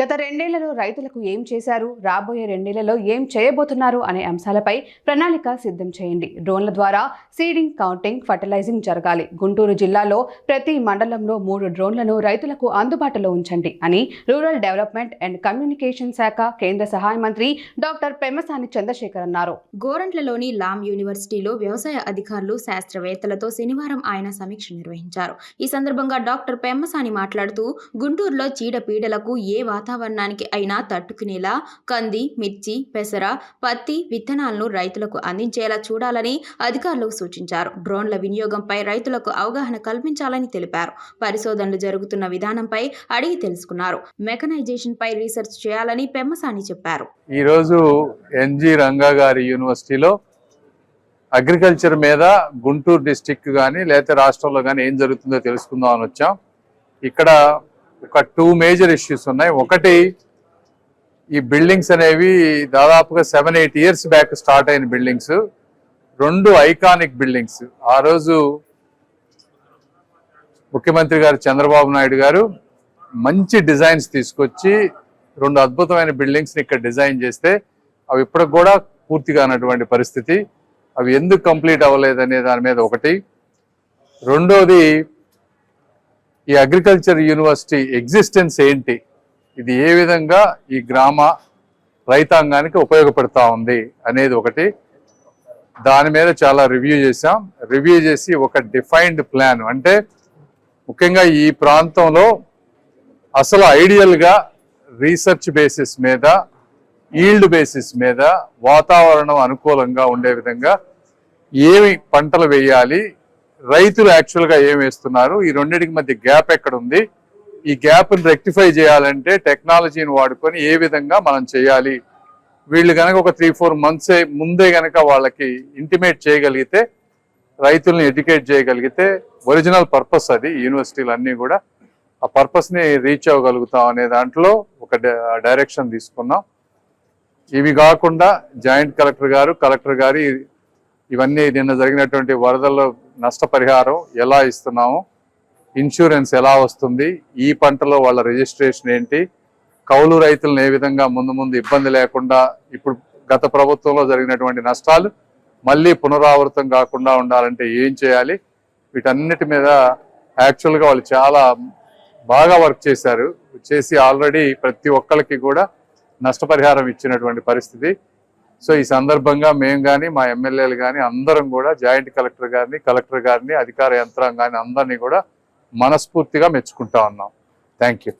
గత రెండేళ్ళలో రైతులకు ఏం చేశారు? రాబోయే రెండేళ్ళలో ఏం చేయబోతున్నారు? అనే అంశాలపై ప్రణాళిక సిద్ధం చేయండి. డ్రోన్ల ద్వారా సీడింగ్ కౌంటింగ్ ఫర్టిలైజింగ్ జరగాలి. గుంటూరు జిల్లాలో ప్రతి మండలంలో మూడు డ్రోన్లను రైతులకు అందుబాటులో ఉంచండి అని రూరల్ డెవలప్మెంట్ అండ్ కమ్యూనికేషన్ శాఖ కేంద్ర సహాయ మంత్రి డాక్టర్ పెమ్మసాని చంద్రశేఖర్ అన్నారు. గోరంట్లలోని లామ్ యూనివర్సిటీలో వ్యవసాయ అధికారులు శాస్త్రవేత్తలతో శనివారం ఆయన సమీక్ష నిర్వహించారు. ఈ సందర్భంగా డాక్టర్ పెమ్మసాని మాట్లాడుతూ గుంటూరులో చీడపీడలకు ఏ వాతావరణానికి అయినా తట్టుకునేలా కంది మిర్చి పెసర పత్తి విత్తనాలను రైతులకు అందించేలా చూడాలని అధికారులకు సూచించారు. డ్రోన్ల వినియోగంపై రైతులకు అవగాహన కల్పించాలని తెలిపారు. పరిశోధనలు జరుగుతున్న విధానంపై అడిగి తెలుసుకున్నారు. మెకనైజేషన్ పై రీసెర్చ్ చేయాలని పెమ్మసాని చెప్పారు. ఈరోజు ఎన్జి రంగా గారి యూనివర్సిటీలో అగ్రికల్చర్ మీద గుంటూరు డిస్టిక్ కానీ లేకపోతే రాష్ట్రంలో కానీ ఏం జరుగుతుందో తెలుసుకుందాం అని వచ్చాం. ఇక్కడ ఒక టూ మేజర్ ఇష్యూస్ ఉన్నాయి. ఒకటి ఈ బిల్డింగ్స్ అనేవి దాదాపుగా seven eight years back start అయిన బిల్డింగ్స్ రెండు ఐకానిక్ బిల్డింగ్స్ ఆ రోజు ముఖ్యమంత్రి గారు చంద్రబాబు నాయుడు గారు మంచి డిజైన్స్ తీసుకొచ్చి రెండు అద్భుతమైన బిల్డింగ్స్ని ఇక్కడ డిజైన్ చేస్తే అవి ఇప్పటికి కూడా పూర్తి కానటువంటి పరిస్థితి. అవి ఎందుకు కంప్లీట్ అవ్వలేదనే దాని మీద ఒకటి. రెండోది ఈ అగ్రికల్చర్ యూనివర్సిటీ ఎగ్జిస్టెన్స్ ఏంటి? ఇది ఏ విధంగా ఈ గ్రామ రైతాంగానికి ఉపయోగపడతా ఉంది అనేది ఒకటి. దాని మీద చాలా రివ్యూ చేశాం. రివ్యూ చేసి ఒక డిఫైన్డ్ ప్లాన్ అంటే ముఖ్యంగా ఈ ప్రాంతంలో అసలు ఐడియల్గా రీసెర్చ్ బేసిస్ మీద ఈల్డ్ బేసిస్ మీద వాతావరణం అనుకూలంగా ఉండే విధంగా ఏమి పంటలు వేయాలి రైతులు యాక్చువల్గా ఏం వేస్తున్నారు? ఈ రెండింటికి మధ్య గ్యాప్ ఎక్కడ ఉంది ఈ గ్యాప్ని రెక్టిఫై చేయాలంటే టెక్నాలజీని వాడుకొని ఏ విధంగా మనం చేయాలి? వీళ్ళు కనుక ఒక త్రీ ఫోర్ మంత్స్ ముందే కనుక వాళ్ళకి ఇంటిమేట్ చేయగలిగితే రైతుల్ని ఎడ్యుకేట్ చేయగలిగితే ఒరిజినల్ పర్పస్ అది యూనివర్సిటీలు అన్నీ కూడా. ఆ పర్పస్ని రీచ్ అవ్వగలుగుతాం అనే దాంట్లో ఒక డైరెక్షన్ తీసుకున్నాం. ఇవి కాకుండా జాయింట్ కలెక్టర్ గారు కలెక్టర్ గారు ఇవన్నీ నిన్న జరిగినటువంటి వరదల్లో నష్టపరిహారం ఎలా ఇస్తున్నాము? ఇన్సూరెన్స్ ఎలా వస్తుంది? ఈ పంటలో వాళ్ళ రిజిస్ట్రేషన్ ఏంటి? కౌలు రైతులను ఏ విధంగా ముందు ముందు ఇబ్బంది లేకుండా ఇప్పుడు గత ప్రభుత్వంలో జరిగినటువంటి నష్టాలు మళ్ళీ పునరావృతం కాకుండా ఉండాలంటే ఏం చేయాలి? వీటన్నిటి మీద యాక్చువల్గా వాళ్ళు చాలా బాగా వర్క్ చేశారు. చేసి ఆల్రెడీ ప్రతి ఒక్కరికి కూడా నష్టపరిహారం ఇచ్చినటువంటి పరిస్థితి. సో ఈ సందర్భంగా మేము కానీ మా ఎమ్మెల్యేలు కానీ అందరం కూడా జాయింట్ కలెక్టర్ గారిని కలెక్టర్ గారిని అధికార యంత్రాంగాన్ని అందరినీ కూడా మనస్ఫూర్తిగా మెచ్చుకుంటా ఉన్నాం. Thank you.